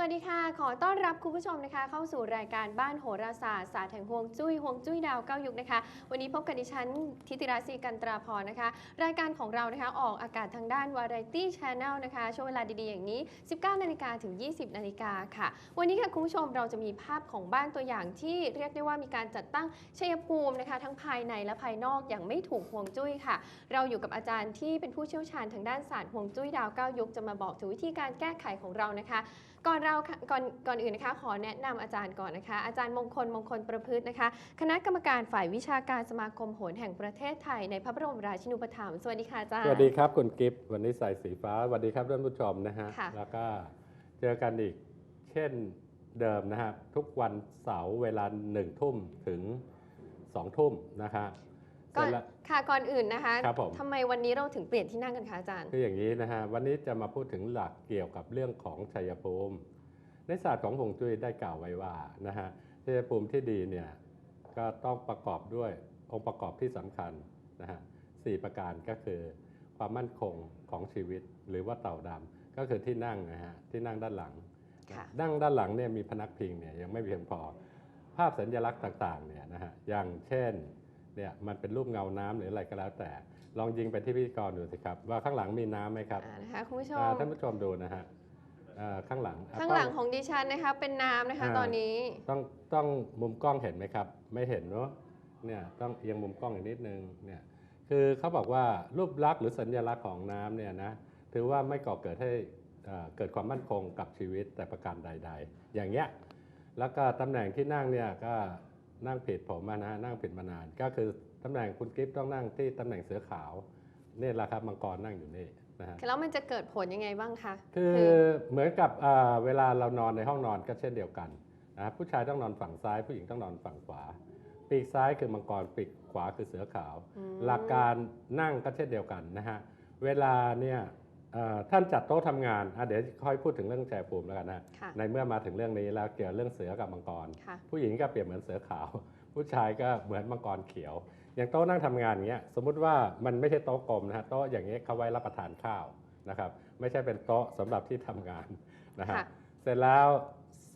วัสดีค่ะ ขอต้อนรับคุณผู้ชมนะคะ เข้าสู่รายการบ้านโหราศาสตร์ศาสตร์แห่งฮวงจุ้ยฮวงจุ้ยดาวเก้ายุคนะคะ วันนี้พบกับดิฉันทิติราศีกันตราพรนะคะ รายการของเรานะคะออกอากาศทางด้าน Variety Channel นะคะ ช่วงเวลาดีๆอย่างนี้ 19 นาฬิกาถึง 20 นาฬิกาค่ะ วันนี้ค่ะคุณผู้ชมเราจะมีภาพของบ้านตัวอย่างที่เรียกได้ว่ามีการจัดตั้งชัยภูมินะคะ ทั้งภายในและภายนอกอย่างไม่ถูกฮวงจุ้ยค่ะ เราอยู่กับอาจารย์ที่เป็นผู้เชี่ยวชาญทางด้านศาสตร์ฮวงจุ้ยดาวเก้ายุคจะมาบอกถึงวิธีการแก้ไขของเรานะคะ ก่อนเราค่ะก่อนก่อนอื่นนะคะ ขอแนะนำอาจารย์ก่อนนะคะ อาจารย์มงคลมงคลประพฤตินะคะ คณะกรรมการฝ่ายวิชาการสมาคมโหรแห่งประเทศไทยในพระบรมราชินูปถัมภ์สวัสดีค่ะอาจารย์ สวัสดีครับคุณกิฟต์วันนี้ใส่สีฟ้าสวัสดีครับท่านผู้ชมนะฮะค่ะแล้วก็เจอกันอีกเช่นเดิมนะฮะทุกวันเสาร์เวลาหนึ่งทุ่มถึงสองทุ่มนะครับเส ก่อร็นจแล้วค่ะก่อนอื่นนะคะครับผมทำไมวันนี้เราถึงเปลี่ยนที่นั่งกันคะอาจารย์คืออย่างนี้นะฮะวันนี้จะมาพูดถึงหลักเกี่ยวกับเรื่องของชัยภูมิ ในศาสตร์ของฮวงจุ้ยได้กล่าวไว้ว่านะฮะชัยภูมิที่ดีเนี่ยก็ต้องประกอบด้วยองค์ประกอบที่สำคัญนะฮะสี่ประการก็คือความมั่นคงของชีวิตหรือว่าเต่าดำก็คือที่นั่งนะฮะที่นั่งด้านหลังค่ะนั่งด้านหลังเนี่ยมีพนักพิงเนี่ยยังไม่เพียงพอ ภาพสัญลักษณ์ต่างๆเนี่ยนะฮะอย่างเช่น เนี่ยมันเป็นรูปเงาน้ำหรืออะไรก็แล้วแต่ ลองยิงไปที่พิธีกรดูสิครับ ว่าข้างหลังมีน้ำไหมครับอ่านะคะคุณผู้ชอ่ามท่านผู้ชมดูนะฮะอ่าข้างหลังอะข้างหลังกของดิฉันนะคะเป็นน้ำนะคะอ่าตอนนี้ต้องต้องมุมกล้องเห็นไหมครับ ไม่เห็นเนาะเนี่ยต้องเอียงมุมกล้องอีกนิดนึงเนี่ยคือเขาบอกว่ารูปลักษณ์หรือสัญลักษณ์ของน้ำเนี่ยนะถือว่าไม่ก่อเกิดให้เอ่อเกิดความมั่นคงกับชีวิตแต่ประการใด ๆ อย่างเงี้ยแล้วก็ตำแหน่งที่นั่งเนี่ยก็ นั่งผิดผมอะนะนั่งผิดมานาน ก็คือตำแหน่งคุณกิฟต์ต้องนั่งที่ตำแหน่งเสือขาวนี่แหละครับมังกรนั่งอยู่นี่นะฮะแล้วมันจะเกิดผลยังไงบ้างคะคือเหมือนกับอ่าเวลาเรานอนในห้องนอนก็เช่นเดียวกันนะครับผู้ชายต้องนอนฝั่งซ้าย ผู้หญิงต้องนอนฝั่งขวา ปีกซ้ายคือมังกรปีกขวาคือเสือขาวอืมหลักการนั่งก็เช่นเดียวกันนะฮะเวลาเนี่ยเอ่อ ท่านจัดโต๊ะทำงานอะเดี๋ยวค่อยพูดถึงเรื่องแชร์ภูมิแล้วกันนะค่ะในเมื่อมาถึงเรื่องนี้แล้วเกี่ยวเรื่องเสือกับมังกรค่ะผู้หญิงก็เปรียบเหมือนเสือขาว ผู้ชายก็เหมือนมังกรเขียว อย่างโต๊ะนั่งทำงานอย่างเงี้ยสมมุติว่ามันไม่ใช่โต๊ะกลมนะฮะโต๊ะอย่างเงี้ยเขาไว้รับประทานข้าวนะครับไม่ใช่เป็นโต๊ะสำหรับที่ทำงานนะฮะค่ะเสร็จแล้ว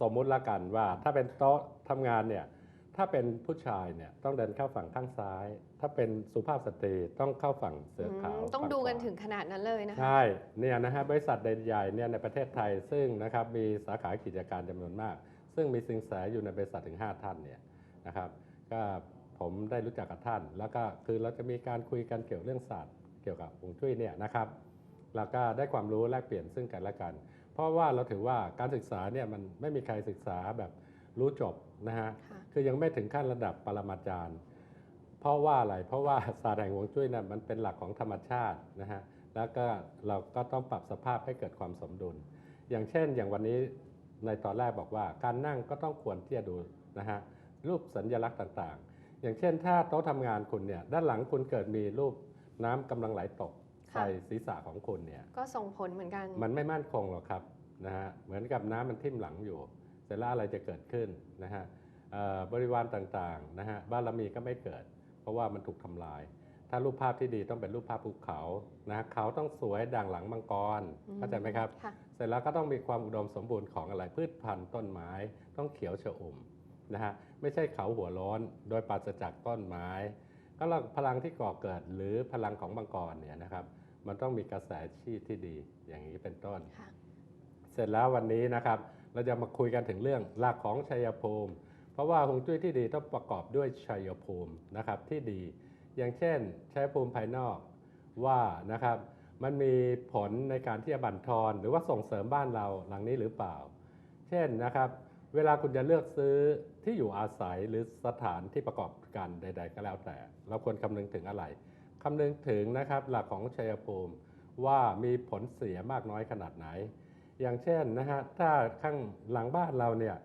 สมมุติละกันว่าถ้าเป็นโต๊ะทำงานเนี่ย ถ้าเป็นผู้ชายเนี่ยต้องเดินเข้าฝั่งข้างซ้าย ถ้าเป็นสุภาพสตรีต้องเข้าฝั่งเสือขาวอืมต้องฝั่ดูขวากันถึงขนาดนั้นเลยนะคะใช่เนี่ยนะฮะบริษัทใหญ่ๆเนี่ยในประเทศไทยซึ่งนะครับมีสาขากิจการจำนวนมาก ซึ่งมีสิงแสอยู่ในบริษัทถึง 5 ท่านเนี่ยนะครับก็ผมได้รู้จักกับท่าน แล้วก็คือเราจะมีการคุยกันเกี่ยวเรื่องศาสตร์เกี่ยวกับฮวงจุ้ยเนี่ยนะครับแล้วก็ได้ความรู้แลกเปลี่ยนซึ่งกันและกัน เพราะว่าเราถือว่าการศึกษาเนี่ยมันไม่มีใครศึกษาแบบรู้จบนะฮะ ค่ะคือยังไม่ถึงขั้นระดับปรมาจารย์ เพราะว่าอะไรเพราะว่าศาสตร์แห่งฮวงจุ้ยนะมันเป็นหลักของธรรมชาตินะฮะแล้วก็เราก็ต้องปรับสภาพให้เกิดความสมดุล อย่างเช่น อย่างวันนี้ในตอนแรกบอกว่า การนั่งก็ต้องควรที่จะดูนะฮะรูปสัญลักษณ์ต่างๆ อย่างเช่น ถ้าโต๊ะทำงานคุณเนี่ยด้านหลังคุณเกิดมีรูปน้ำกำลังไหลตกค่ะใส่ศีรษะของคุณเนี่ยก็ส่งผลเหมือนกัน มันไม่มั่นคงหรอกครับนะฮะเหมือนกับน้ำมันทิ่มหลังอยู่ เสร็จแล้วอะไรจะเกิดขึ้นนะฮะเอ่อ บริวารต่างๆนะฮะบารมีก็ไม่เกิด เพราะว่ามันถูกทำลาย ถ้ารูปภาพที่ดีต้องเป็นรูปภาพภูเขานะฮะเขาต้องสวยดังหลังมังกรอืมเข้าใจไหมครับค่ะเสร็จแล้วก็ต้องมีความอุดมสมบูรณ์ของอะไรพืชพันธุ์ต้นไม้ ต้องเขียวชอุ่มนะฮะไม่ใช่เขาหัวโล้นโดยปราศจากต้นไม้ ก็เราพลังที่ก่อเกิดหรือพลังของมังกรเนี่ยนะครับมันต้องมีกระแสชีพที่ดีอย่างนี้เป็นต้นค่ะเสร็จแล้ววันนี้นะครับ เราจะมาคุยกันถึงเรื่องหลักของชัยภูมิ เพราะว่าฮวงจุ้ยที่ดีต้องประกอบด้วยชัยภูมินะครับที่ดี อย่างเช่นชัยภูมิภายนอกว่านะครับมันมีผลในการที่จะบั่นทอนหรือว่าส่งเสริมบ้านเราหลังนี้หรือเปล่า เช่นนะครับ เวลาคุณจะเลือกซื้อที่อยู่อาศัยหรือสถานที่ประกอบการใด ๆ ก็แล้วแต่ เราควรคำนึงถึงอะไรคำนึงถึงนะครับหลักของชัยภูมิว่ามีผลเสียมากน้อยขนาดไหน อย่างเช่นนะฮะถ้าข้างหลังบ้านเราเนี่ย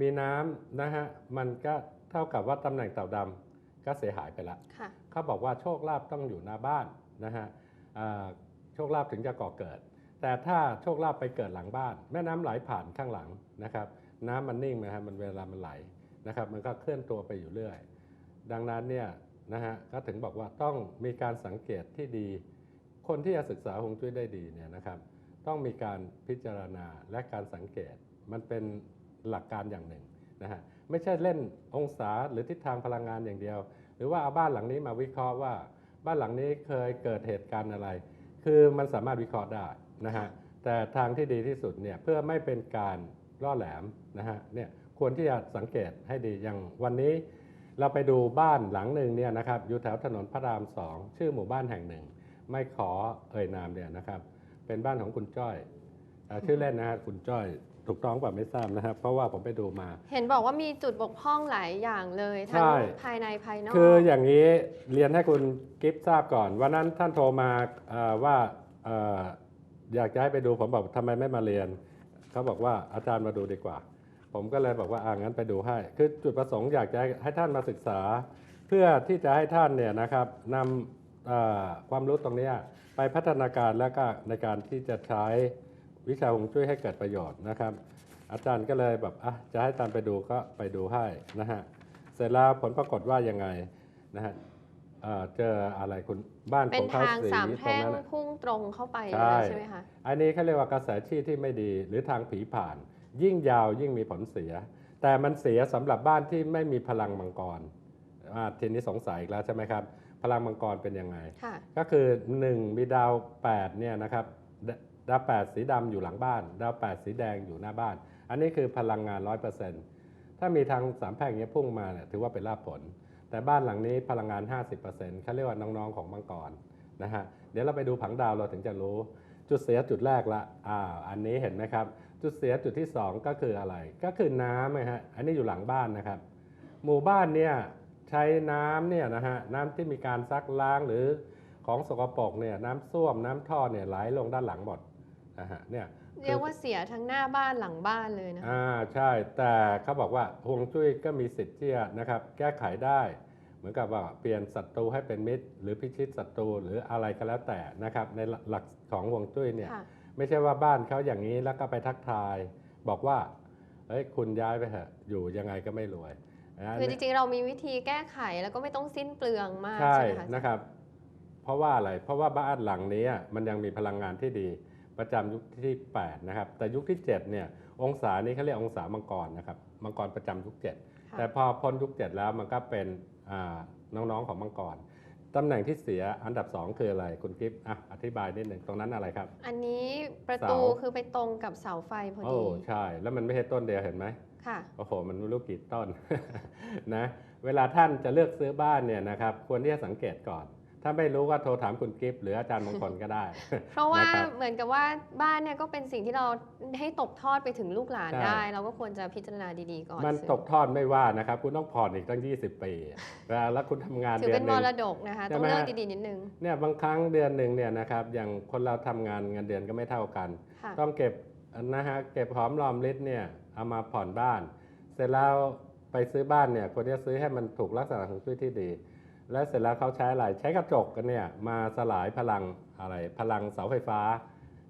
มีน้ำนะฮะมันก็เท่ากับว่าตำแหน่งเต่าดำก็เสียหายไปละค่ะ เขาบอกว่าโชคลาภต้องอยู่หน้าบ้านนะฮะอ่าโชคลาภถึงจะก่อเกิด แต่ถ้าโชคลาภไปเกิดหลังบ้าน แม่น้ำไหลผ่านข้างหลังนะครับ น้ำมันนิ่งนะฮะมันเวลามันไหลนะครับ มันก็เคลื่อนตัวไปอยู่เรื่อย ดังนั้นเนี่ยนะฮะก็ถึงบอกว่าต้องมีการสังเกตที่ดี คนที่จะศึกษาฮวงจุ้ยได้ดีเนี่ยนะครับ ต้องมีการพิจารณาและการสังเกตมันเป็น หลักการอย่างหนึ่งนะฮะไม่ใช่เล่นองศาหรือทิศทางพลังงานอย่างเดียว หรือว่าเอาบ้านหลังนี้มาวิเคราะห์ว่า บ้านหลังนี้เคยเกิดเหตุการณ์อะไร คือมันสามารถวิเคราะห์ได้นะฮะแต่ทางที่ดีที่สุดเนี่ยเพื่อไม่เป็นการล่อแหลมนะฮะเนี่ยควรที่จะสังเกตให้ดีอย่างวันนี้ เราไปดูบ้านหลังหนึ่งเนี่ยนะครับอยู่แถวถนนพระรามสองชื่อหมู่บ้านแห่งหนึ่ง ไม่ขอเอ่ยนามเนี่ยนะครับ เป็นบ้านของคุณจ้อยอชื่อเล่นนะฮะคุณจ้อย ถูกต้องเปล่าไม่ทราบนะครับ เพราะว่าผมไปดูมา เห็นบอกว่ามีจุดบกพร่องหลายอย่างเลยทั้งใช่ ภายในภายนอก คืออย่างนี้เรียนให้คุณกิฟต์ทราบก่อน วันนั้นท่านโทรมาเอ่อว่าเอ่ออยากจะให้ไปดูผมบอกทำไมไม่มาเรียน เขาบอกว่าอาจารย์มาดูดีกว่า ผมก็เลยบอกว่าอ่างั้นไปดูให้ คือจุดประสงค์อยากจะให้ท่านมาศึกษา เพื่อที่จะให้ท่านเนี่ยนะครับนำเอ่อความรู้ตรงเนี้ยไปพัฒนาการและก็ในการที่จะใช้ วิชาฮวงจุ้ยให้เกิดประโยชน์นะครับ อาจารย์ก็เลยแบบอะจะให้อาจารย์ไปดูก็ไปดูให้นะฮะเสร็จแล้วผลปรากฏว่ายังไงนะฮะเอ่อเจออะไรคุณบ้านเป็ขนองเขาทางสีสามตรแพร่งงนั้นน่ะพุ่งตรงเข้าไปใช่เลยใช่ไหมคะอันนี้เขาเรียกว่ากระแสชีที่ไม่ดี หรือทางผีผ่าน ยิ่งยาวยิ่งมีผลเสีย แต่มันเสียสำหรับบ้านที่ไม่มีพลังมังกรอ่าทีนี้สงสัยอีกแล้วใช่ไหมครับ พลังมังกรเป็นยังไงค่ะก็คือ 1 มีดาว8เนี่ยนะครับ ดาว8สีดำอยู่หลังบ้าน ดาว8สีแดงอยู่หน้าบ้าน อันนี้คือพลังงาน100%ถ้ามีทางสามแพร่งเนี้ยพุ่งมาเนี่ยถือว่าเป็นลาภผล แต่บ้านหลังนี้พลังงาน 50%เขาเรียกว่าน้องๆของมังกรนะฮะเดี๋ยวเราไปดูผังดาวเราถึงจะรู้ จุดเสียจุดแรกละอ่าอันนี้เห็นไหมครับ จุดเสียจุดที่ 2 ก็คืออะไร ก็คือน้ำนะฮะอันนี้อยู่หลังบ้านนะครับ หมู่บ้านเนี่ยใช้น้ำเนี่ยนะฮะน้ำที่มีการซักล้างหรือของสกปรกเนี่ยน้ำส้วมน้ำท่อเนี่ยไหลลงด้านหลังหมด นะฮะเนี่ยเรียกว่าเสียทั้งหน้าบ้านหลังบ้านเลยนะอ่าใช่แต่เขาบอกว่าฮวงจุ้ยก็มีสิทธิ์ที่จะนะครับ แก้ไขได้ เหมือนกับว่าเปลี่ยนศัตรูให้เป็นมิตร หรือพิชิตศัตรูหรืออะไรก็แล้วแต่นะครับ ในหลักของฮวงจุ้ยเนี่ยค่ะไม่ใช่ว่าบ้านเขาอย่างนี้แล้วก็ไปทักทาย บอกว่าเฮ้ยคุณย้ายไปเถอะอยู่ยังไงก็ไม่รวยนะคือจริงๆเรามีวิธีแก้ไขแล้วก็ไม่ต้องสิ้นเปลืองมากใช่ใช่ไหมคะนะครับ เพราะว่าอะไรเพราะว่าบ้านหลังนี้อะมันยังมีพลังงานที่ดี ประจำยุคที่8นะครับแต่ยุคที่7เนี่ยองศานี้เขาเรียกองศามังกรนะครับมังกรประจำยุค7ค่ะแต่พอพ้นยุค 7 แล้วมันก็เป็นอ่าน้องๆของมังกรตำแหน่งที่เสียอันดับ 2 คืออะไรคุณกิฟต์อะอธิบายนิดหนึ่งตรงนั้นอะไรครับ อันนี้ประตูเสาคือไปตรงกับเสาไฟพอโอ้ดีใช่ แล้วมันไม่ใช่ต้นเดียวเห็นไหมค่ะโอ้โหมันไม่รู้กี่ต้นนะเวลาท่านจะเลือกซื้อบ้านเนี่ยนะครับควรที่จะสังเกตก่อน ถ้าไม่รู้ก็โทรถามคุณกิฟต์หรืออาจารย์มงคลก็ได้ เพราะว่านะครับเหมือนกับว่าบ้านเนี่ยก็เป็นสิ่งที่เราให้ตกทอดไปถึงลูกหลานใช่ได้ เราก็ควรจะพิจารณาดีๆก่อน มันซื้อตกทอดไม่ว่านะครับ คุณต้องผ่อนอีกตั้ง 20 ปี แล้วแล้วคุณทำงานถือเดือเป็นนหมนึ่งรดกนะคะใช่ต้องไหมเลือกฮะดีๆนิดนึงเนี่ยบางครั้งเดือนหนึ่งเนี่ยนะครับอย่างคนเราทำงานเงินเดือนก็ไม่เท่ากันค่ะต้องเก็บนะฮะเก็บหอมรอมริบเนี่ยเอามาผ่อนบ้าน เสร็จแล้วไปซื้อบ้านเนี่ยควรจะซื้อให้มันถูกลักษณะของจุ้ยที่ดี แล้วเสร็จแล้วเขาใช้อะไรใช้กระจกกันเนี่ยมาสลายพลังอะไรพลังเสาไฟฟ้า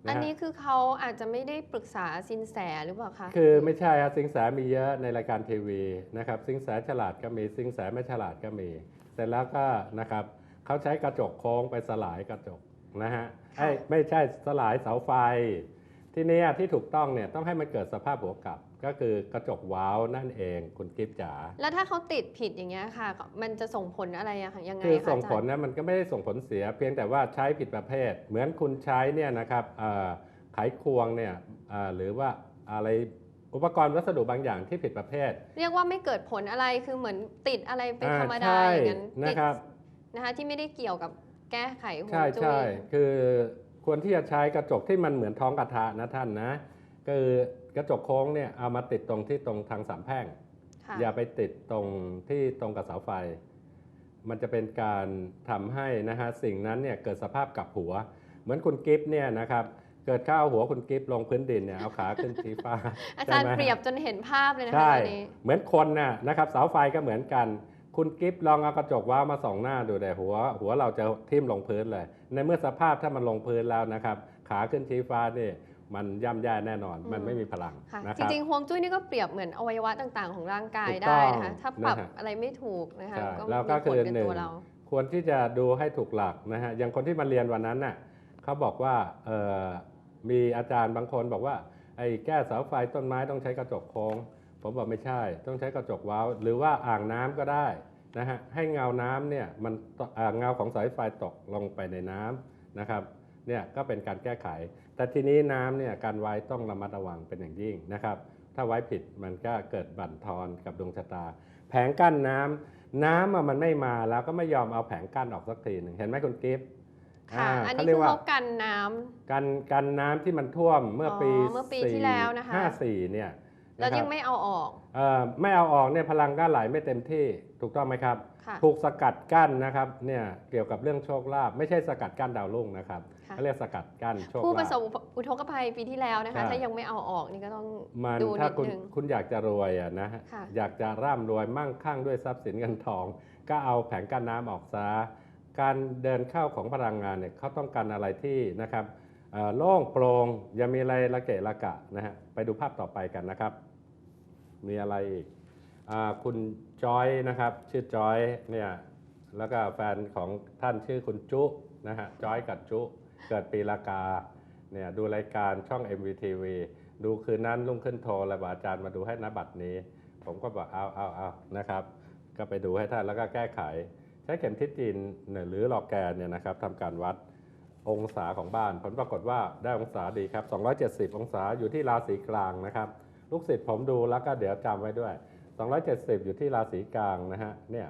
ะฮะอันนี้คือเขาอาจจะไม่ได้ปรึกษาสินแสหรือเปล่าคะ คือไม่ใช่ครับสิงแสมีเยอะในรายการทีวีนะครับสิงแสฉลาดก็มีสิงแสไม่ฉลาดก็มี เสร็จแล้วก็นะครับเขาใช้กระจกโค้งไปสลายกระจกนะฮะเอ้ยไม่ใช่สลายเสาไฟ ทีเนี้ยที่ถูกต้องเนี่ยต้องให้มันเกิดสภาพหัวกลับ ก็คือกระจกว้าวนั่นเองคุณกิฟจ๋าแล้วถ้าเขาติดผิดอย่างเงี้ยค่ะ มันจะส่งผลอะไรอะคะยังไงคือคะส่งอาจารย์ผลนะมันก็ไม่ได้ส่งผลเสีย เพียงแต่ว่าใช้ผิดประเภท เหมือนคุณใช้เนี่ยนะครับเอ่อไขควงเนี่ยเอ่อหรือว่าอะไรอุปกรณ์วัสดุบางอย่างที่ผิดประเภท เรียกว่าไม่เกิดผลอะไรคือเหมือนติดอะไรเป็นอ่าธรรมดาใช่อย่างนั้นติดนะครับนะคะที่ไม่ได้เกี่ยวกับแก้ไขหัวใช่จุ้ใช่ยคือควรที่จะใช้กระจกที่มันเหมือนท้องกระทะนะท่านนะคือ กระจกโค้งเนี่ยเอามาติดตรงที่ตรงทางสามแพร่ง ค่ะอย่าไปติดตรงที่ตรงกับเสาไฟ มันจะเป็นการทำให้นะฮะสิ่งนั้นเนี่ยเกิดสภาพกลับหัว เหมือนคุณกิฟต์เนี่ยนะครับเกิดข้าวหัวคุณกิฟต์ลงพื้นดินเนี่ยเอาขาขึ้นชี้ฟ้า อาจารย์ใช่ไหม เปรียบจนเห็นภาพเลยนะคะใช่ ตอนนี้ เหมือนคนน่ะนะครับเสาไฟก็เหมือนกัน คุณกิฟต์ลองเอากระจกว้าวมาส่องหน้าดูแต่หัว หัวเราจะทิ่มลงพื้นเลย ในเมื่อสภาพถ้ามันลงพื้นแล้วนะครับ ขาขึ้นชี้ฟ้านี่ มันย่ำแย่แน่นอนอืมมันไม่มีพลังค่ะนะคจรับ ริงๆฮวงจุ้ยนี่ก็เปรียบเหมือนอวัยวะต่างๆ ของร่างกายถูกได้ต้องนะคะ ถ้าปรับนะฮะอะไรไม่ถูกนะคะ ใช่ก็แล้วก็มีผคืลอกับหนึ่ง ตัวเรา ควรที่จะดูให้ถูกหลักนะฮะ อย่างคนที่มาเรียนวันนั้นน่ะเขาบอกว่าเอ่อมีอาจารย์บางคนบอกว่าไออ้แก้เสาไฟต้นไม้ต้องใช้กระจกโค้ง ผมบอกไม่ใช่ ต้องใช้กระจกว้าวหรือว่าอ่างน้ำก็ได้นะฮะให้เงาน้ำเนี่ยมันอ่าเงาของสายไฟตกลงไปในน้ำนะครับ เนี่ยก็เป็นการแก้ไข แต่ทีนี้น้ำเนี่ยการไว้ต้องระมัดระวังเป็นอย่างยิ่งนะครับ ถ้าไว้ผิดมันก็เกิดบั่นทอนกับดวงชะตา แผงกั้นน้ำน้ำอะมันไม่มาแล้วก็ไม่ยอมเอาแผงกั้นออกสักทีหนึ่งเห็นไหมคุณกิฟต์ค่ะาอันเขานี้เรีคืยอกว่าเขากันน้ำกันกันน้ำที่มันท่วมเมื่อปีอ๋อเมื่อปีที่แล้วนะคะห้าสี่เนี่ยแล้วนะครับยังไม่เอาออกเอ่อไม่เอาออกเนี่ยพลังก็ไหลไม่เต็มที่ถูกต้องไหมครับค่ะถูกสกัดกั้นนะครับเนี่ยเกี่ยวกับเรื่องโชคลาภไม่ใช่สกัดกั้นดาวรุ่งนะครับค่ะ เขาเรียกสกัดกั้นโชคผู้ประลาสภบอุทกภัยปีที่แล้วนะคะใช่ถ้ายังไม่เอาออกนี่ก็ต้อง มันดูถ้านิดคุณนึงคุณอยากจะรวยอะนะฮะค่ะ อยากจะร่ำรวยมั่งคั่งด้วยทรัพย์สินเงินทอง ก็เอาแผงกั้นน้ำออกซะการเดินเข้าของพลังงานเนี่ยเขาต้องการอะไรที่นะครับเอ่อโล่งโปร่งอย่ามีอะไรระเกะระกะนะฮะไปดูภาพต่อไปกันนะครับ มีอะไรอีกอาคุณจอยนะครับ ชื่อจอยเนี่ยแล้วก็แฟนของท่านชื่อคุณจุนะฮะจอยกับจุ เกิดปีละกาเนี่ยดูรายการช่อง MVTV ดูคืนนั้นลุ่งขึ้นโทรแล้วบอกอาจารย์มาดูให้นะบัตรนี้ ผมก็บอกเอาเอาเอานะครับ ก็ไปดูให้ท่านแล้วก็แก้ไข ใช้เข็มทิศจีนเนี่ยหรือหลอกแกนเนี่ยนะครับทำการวัดองศาของบ้าน ผลปรากฏว่าได้องศาดีครับ 270 องศาอยู่ที่ราศีกลางนะครับ ลูกศิษย์ผมดูแล้วก็เดี๋ยวจำไว้ด้วย 270 อยู่ที่ราศีกลางนะฮะเนี่ย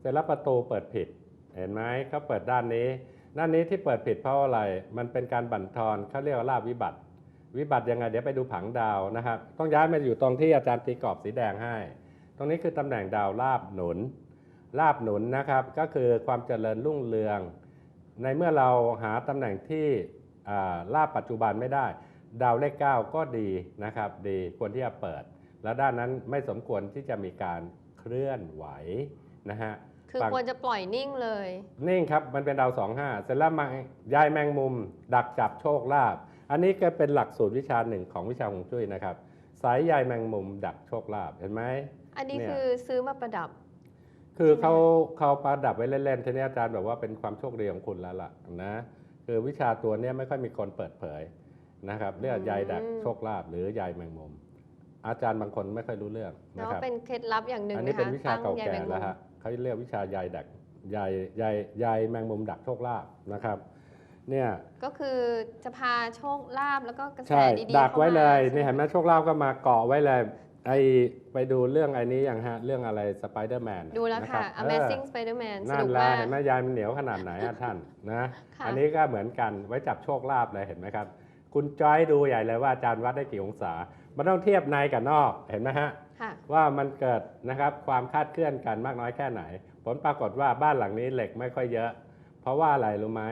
เสร็จแล้วประตูเปิดผิด เห็นไหมเขาเปิดด้านนี้ ด้านนี้ที่เปิดผิดเพราะอะไร มันเป็นการบั่นทอนเขาเรียกว่าลาบวิบัติ วิบัติยังไงเดี๋ยวไปดูผังดาวนะครับต้องย้ายมาอยู่ตรงที่อาจารย์ตีกรอบสีแดงให้ ตรงนี้คือตำแหน่งดาวลาบหนุน ลาบหนุนนะครับ ก็คือความเจริญรุ่งเรือง ในเมื่อเราหาตำแหน่งที่ลาบปัจจุบันไม่ได้ ดาวเลข 9 ก็ดีนะครับ ดีควรที่จะเปิด แล้วด้านนั้นไม่สมควรที่จะมีการเคลื่อนไหวนะฮะ คือฝั่งควรจะปล่อยนิ่งเลย นิ่งครับ มันเป็นดาวสองห้าเสร็จแล้วมาย้ายแมงมุม ดักจับโชคลาภอันนี้ก็เป็นหลักสูตรวิชาหนึ่งของวิชาฮวงจุ้ยนะครับ สายใยแมงมุม ดักโชคลาภเห็นไหมอันนี้เนี่ยคือซื้อมาประดับ คือใช่ไหมเขาเขาประดับไว้เล่นๆทีนี้อาจารย์บอกว่าเป็นความโชคดีของคุณแล้วล่ะนะคือวิชาตัวเนี้ยไม่ค่อยมีคนเปิดเผยนะครับเรียกใยดักโชคลาภหรือใยแมงมุมอาจารย์บางคนไม่ค่อยรู้เรื่องแล้นะวครับเป็นเคล็ดลับอย่างหนึ่งอันนะนี้คะเป็นวิชาเก่าใยแก่มงมุมแล้วฮะ เขาเรียกวิชาใยดักใยใยใยแมงมุมดักโชคลาภนะครับเนี่ยก็คือจะพาโชคลาภแล้วก็กระแสใช่ดีๆดักไว้เลยข้ามานี่เห็นไหมโชคลาภก็มาเกาะไว้เลยไอไปดูเรื่องไอ้นี้อย่างฮะ เรื่องอะไรสไปเดอร์แมนดูแล้วค่ะ Amazing Spider-Man สนั่นุนกแหละมากเห็นไหมยายมันเหนียวขนาดไหนอะท่านนะค่ะอันนี้ก็เหมือนกันไว้จับโชคลาภเลยเห็นไหมครับ คุณจอยดูใหญ่เลยว่าอาจารย์วัดได้กี่องศา มันต้องเทียบในกับนอกเห็นไหมฮะค่ะ ว่ามันเกิดนะครับความคาดเคลื่อนกันมากน้อยแค่ไหน ผลปรากฏว่าบ้านหลังนี้เหล็กไม่ค่อยเยอะ เพราะว่าอะไรรู้ไหม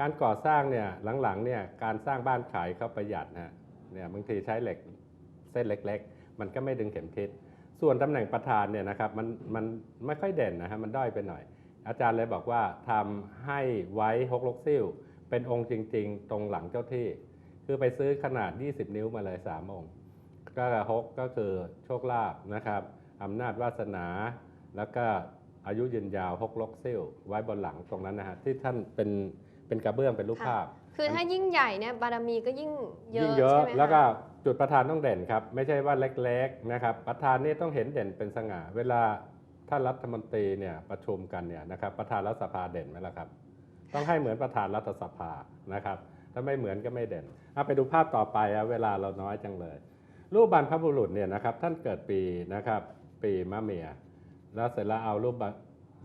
การก่อสร้างเนี่ยหลังๆเนี่ยการสร้างบ้านขายเขาประหยัดนะเนี่ยบางทีใช้เหล็กเส้นเล็ก ๆ มันก็ไม่ดึงเข็มทิศส่วนตำแหน่งประธานเนี่ยนะครับมันมันไม่ค่อยเด่นนะฮะมันด้อยไปหน่อย อาจารย์เลยบอกว่าทำให้ไว้ฮกลกซิ่วเป็นองค์จริง ๆ ตรงหลังเจ้าที่ คือไปซื้อขนาด 20 นิ้วมาเลย3องค์ ก็ฮกก็คือโชคลาภนะครับอำนาจวาสนา แล้วก็อายุยืนยาวฮกลกซิ่วไว้บนหลังตรงนั้นนะฮะที่ท่านเป็นเป็นกระเบื้องเป็นรูปค่ะภาพ คือถ้ายิ่งใหญ่เนี่ยบารมีก็ยิ่งเยยิ่งอะเยอะใช่ไหมคะแล้วก็จุดประธานต้องเด่นครับ ไม่ใช่ว่าเล็กๆนะครับ ประธานนี่ต้องเห็นเด่นเป็นสง่า เวลาท่านรัฐมนตรีเนี่ยประชุมกันเนี่ยนะครับประธานรัฐสภาเด่นไหมล่ะครับ ต้องให้เหมือนประธานรัฐสภานะครับ ถ้าไม่เหมือนก็ไม่เด่นเอาไปดูภาพต่อไปอะเวลาเราน้อยจังเลย รูปบรรพบุรุษเนี่ยนะครับท่านเกิดปีนะครับปีมะเมีย แล้วเสร็จแล้วเอารูป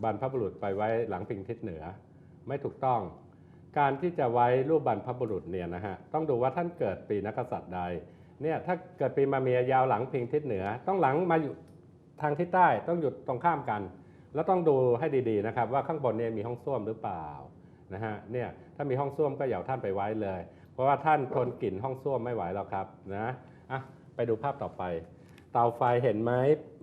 บรรพบุรุษไปไว้หลังพิงทิศเหนือ ไม่ถูกต้อง การที่จะไว้รูปบรรพบุรุษเนี่ยนะฮะต้องดูว่าท่านเกิดปีนักษัตริย์ใดเนี่ยถ้าเกิดปีมะเมียยาวหลังพิงทิศเหนือ ต้องหลังมาอยู่ทางทิศใต้ต้องอยู่ตรงข้ามกัน แล้วต้องดูให้ดีๆนะครับว่าข้างบนเนี่ยมีห้องส้วมหรือเปล่านะฮะเนี่ยถ้ามีห้องส้วมก็อย่าท่านไปไว้เลย เพราะว่าท่านทนกลิ่นห้องส้วมไม่ไหวแล้วครับนะอะ ไปดูภาพต่อไป เตาไฟเห็นไหม